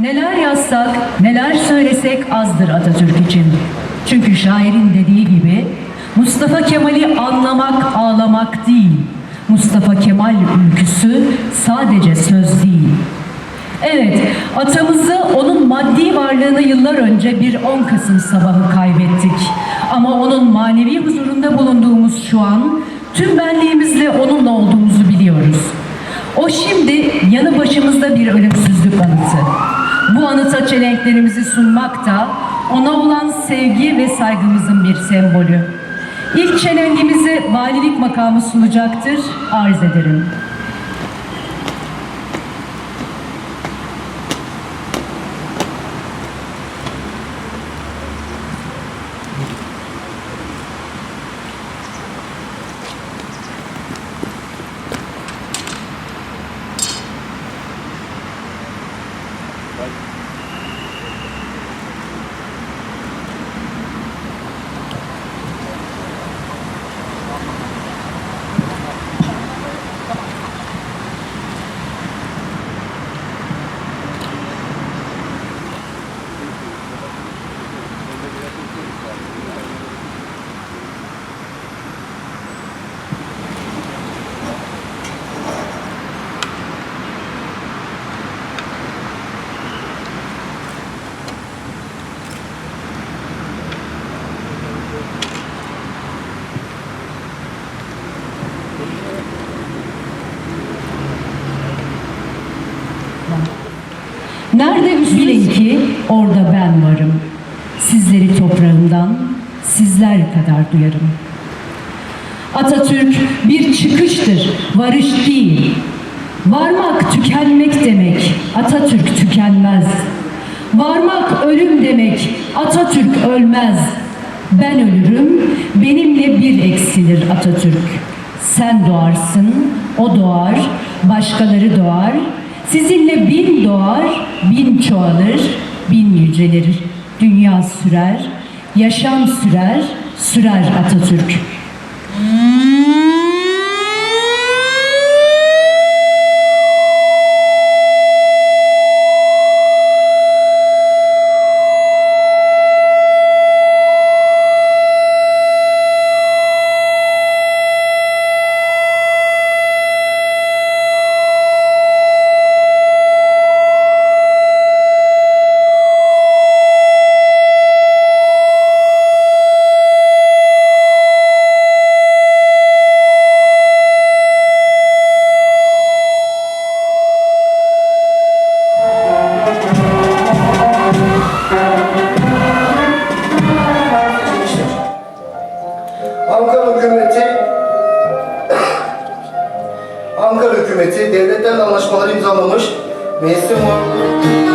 Neler yazsak, neler söylesek azdır Atatürk için. Çünkü şairin dediği gibi Mustafa Kemal'i anlamak ağlamak değil. Mustafa Kemal ülküsü sadece söz değil. Evet, atamızı onun maddi varlığını yıllar önce bir 10 Kasım sabahı kaybettik. Ama onun manevi huzurunda bulunduğumuz şu an tüm benliğimizle onunla olduğumuzu biliyoruz. O şimdi yanı başımızda bir ölümsüzlük anıtı. Bu anıta çelenklerimizi sunmak da ona olan sevgi ve saygımızın bir sembolü. İlk çelengimizi valilik makamı sunacaktır, arz ederim. Nerede bilin ki orada ben varım. Sizleri toprağımdan sizler kadar duyarım. Atatürk bir çıkıştır, varış değil. Varmak tükenmek demek, Atatürk tükenmez. Varmak ölüm demek, Atatürk ölmez. Ben ölürüm, benimle bir eksilir Atatürk. Sen doğarsın, o doğar, başkaları doğar. Sizinle bin doğar, bin çoğalır, bin yücelir. Dünya sürer, yaşam sürer, sürer Atatürk. Ankara hükümeti Ankara hükümeti devletlerle anlaşmalar imzalamış. Meclisin var.